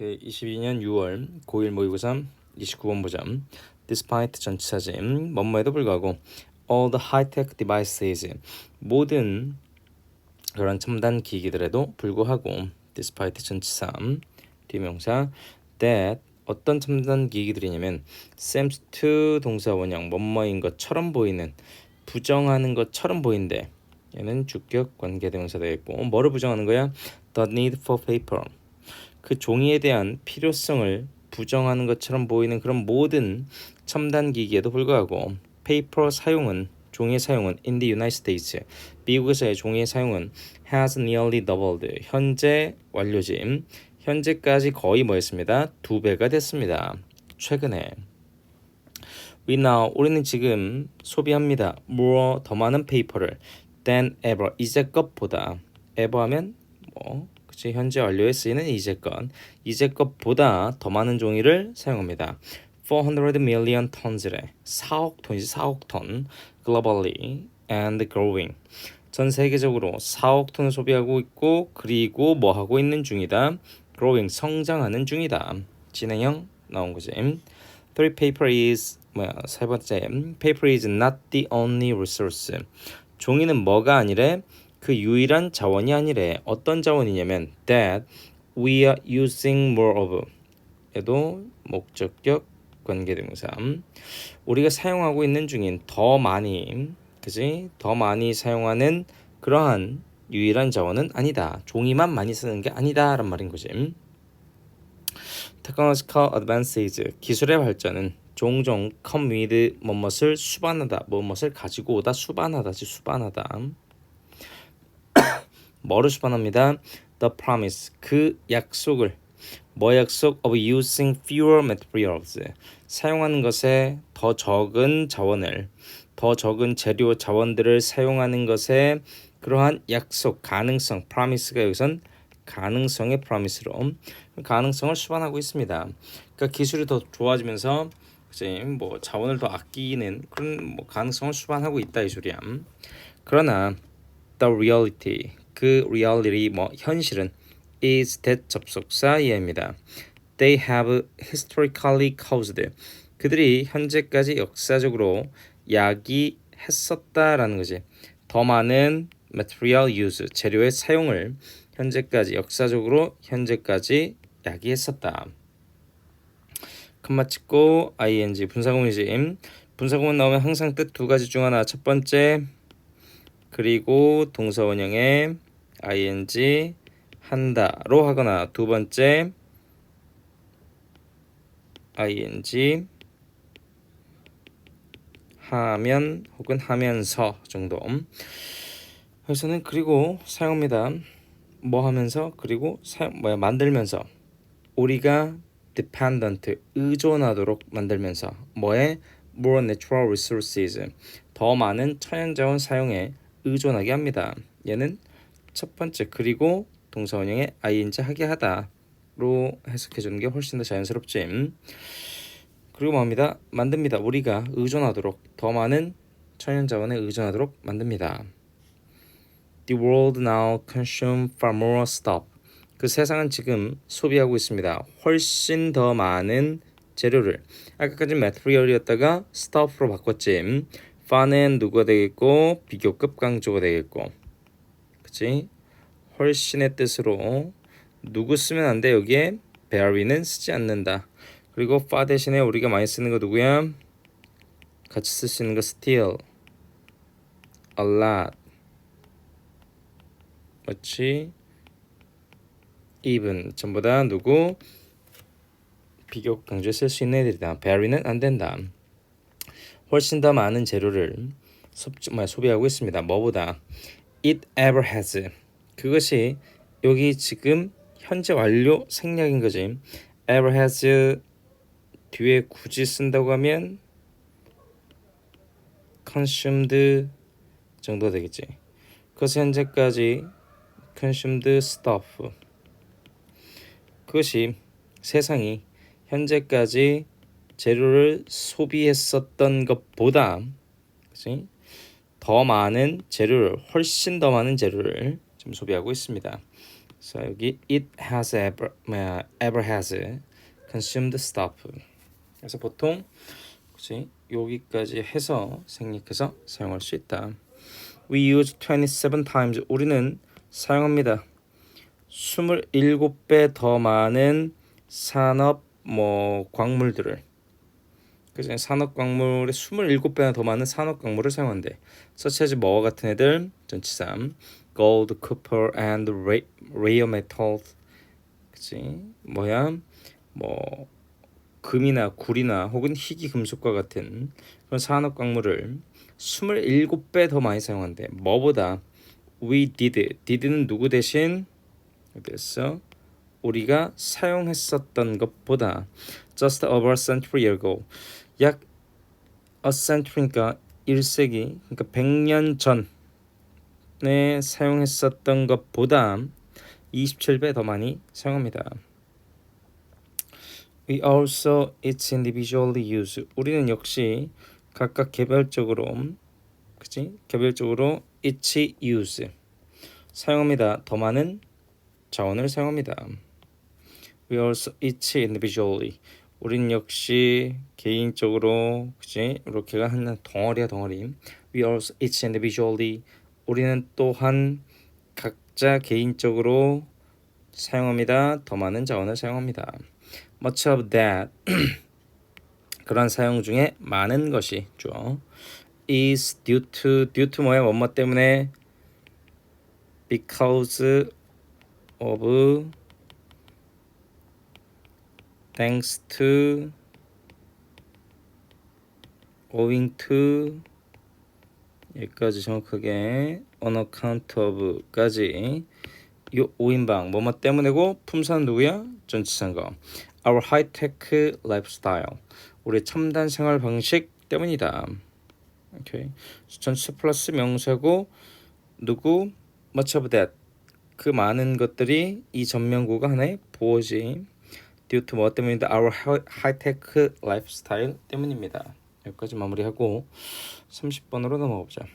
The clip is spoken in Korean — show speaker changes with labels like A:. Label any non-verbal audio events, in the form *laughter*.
A: 22년 6월 고1 모의고사 29번 보자. Despite 전치사진 뭐뭐에도 불구하고 all the high-tech devices 모든 그런 첨단 기기들에도 불구하고 despite 전치사 뒤명사 that 어떤 첨단 기기들이냐면 seems to 동사 원형 뭐뭐인 것처럼 보이는 부정하는 것처럼 보인대 얘는 주격 관계 대명사 되겠고 뭐를 부정하는 거야? the need for paper 그 종이에 대한 필요성을 부정하는 것처럼 보이는 그런 모든 첨단 기기에도 불구하고 페이퍼 사용은 종이의 사용은 in the United States. 미국에서의 종이의 사용은 has nearly doubled. 현재 완료짐 현재까지 거의 뭐였습니다? 두 배가 됐습니다. 최근에. We now 우리는 지금 소비합니다. more 더 많은 페이퍼를 than ever. 이제것보다. ever 하면 뭐 그치? 현재 완료에 쓰이는 이제것 이제것보다 더 많은 종이를 사용합니다. 400 million tons래. 4억 톤이지 4억 톤. globally and growing. 전 세계적으로 4억 톤을 소비하고 있고 그리고 뭐 하고 있는 중이다? growing 성장하는 중이다. 진행형 나온 거지. Three paper is 뭐야 세 번째. paper is not the only resource. 종이는 뭐가 아니래 그 유일한 자원이 아니래. 어떤 자원이냐면 that we are using more of 얘도 목적격 관계대명사 우리가 사용하고 있는 중인 더 많이 그지? 더 많이 사용하는 그러한 유일한 자원은 아니다. 종이만 많이 쓰는 게 아니다란 말인 거지. technological advances 기술의 발전은 종종 come with 뭐뭇을 수반하다 뭐뭇을 가지고 오다 수반하다지 수반하다 뭐를 수반합니다 the promise 그 약속을 뭐 약속 of using fewer materials 사용하는 것에 더 적은 자원을 더 적은 재료 자원들을 사용하는 것에 그러한 약속 가능성 promise가 여기선 가능성의 promise로 가능성을 수반하고 있습니다. 그러니까 기술이 더 좋아지면서 이제 뭐 자원을 더 아끼는 그런 뭐 가능성을 수반하고 있다 이 소리야. 그러나 the reality 그 reality 뭐 현실은 is that 접속사 이해입니다. They have historically caused 그들이 현재까지 역사적으로 야기했었다라는 거지. 더 많은 material use 재료의 사용을 현재까지 역사적으로 현재까지 야기했었다. 컴마 찍고 ing 분사구문이지. 분사구문 나오면 항상 뜻 두 가지 중 하나. 첫 번째 그리고 동사 원형에 ing 한다로 하거나 두 번째 ing 하면 혹은 하면서 정도. 그래서는 그리고 사용합니다. 뭐 하면서 그리고 사용 뭐야 만들면서 우리가 dependent 의존하도록 만들면서 뭐에 more natural resources 더 많은 천연자원 사용에 의존하게 합니다. 얘는 첫 번째 그리고 동사 원형에 ing 하게 하다로 해석해 주는 게 훨씬 더 자연스럽지. 그리고 뭐합니다. 만듭니다. 우리가 의존하도록 더 많은 천연 자원에 의존하도록 만듭니다. The world now consume far more stuff. 그 세상은 지금 소비하고 있습니다. 훨씬 더 많은 재료를 아까까지 material이었다가 stuff로 바꿨지. far는 누가 되겠고 비교급 강조가 되겠고 그치? 훨씬의 뜻으로 누구 쓰면 안 돼 여기에 very는 쓰지 않는다. 그리고 far 대신에 우리가 많이 쓰는 거 누구야? 같이 쓸 수 있는 거 still, a lot, 맞지? even 전부 다 누구 비교 강조에 쓸 수 있는 애들이다. very는 안 된다. 훨씬 더 많은 재료를 소, 소비하고 있습니다. 뭐보다 it ever has 그것이 여기 지금 현재 완료 생략인 거지. ever has 뒤에 굳이 쓴다고 하면 consumed 정도 되겠지. 그것이 현재까지 consumed stuff 그것이 세상이 현재까지 재료를 소비했었던 것보다 그치? 더 많은 재료를 훨씬 더 많은 재료를 지금 소비하고 있습니다. 자 여기 it has ever ever has consumed stuff. 그래서 보통 그치 여기까지 해서 생략해서 사용할 수 있다. We use 27 times. 우리는 사용합니다. 27배 더 많은 산업 뭐 광물들을 그죠? 산업 광물의 27배나 더 많은 산업 광물을 사용한대. as 뭐와 같은 애들 전치사 gold, copper and ra- rare metals 그치? 뭐야? 뭐 금이나 구리나 혹은 희귀 금속과 같은 그런 산업 광물을 27배 더 많이 사용한대. 뭐보다 we did. did는 누구 대신 됐어? 우리가 사용했었던 것보다 just over a century ago 약 a century니까 1세기 그러니까 100년 전에 사용했었던 것보다 27배 더 많이 사용합니다. We also each individually use. 우리는 역시 각각 개별적으로 그치? 개별적으로 each use 사용합니다. 더 많은 자원을 사용합니다. We also each individually. 우린 역시 개인적으로 그치? 이렇게가 하는 덩어리야 덩어리. We also each individually. 우리는 또한 각자 개인적으로 사용합니다. 더 많은 자원을 사용합니다. Much of that *clears throat* 그런 사용 중에 많은 것이죠. is due to due to 뭐야 뭐뭐 때문에 because of thanks to owing to 여기까지 정확하게 on account of까지 이 5인방 뭐뭐 때문에고 품사는 누구야? 전치사인가 our high-tech lifestyle. 우리 첨단 생활 방식 때문이다. 오케이 전치사 플러스 명사고 누구? Much of that. 그 많은 것들이 이 전면구가 하나의 보어지 due to 뭐 때문이다. Our high-tech lifestyle 때문입니다. 여기까지 마무리하고 30번으로 넘어가 보자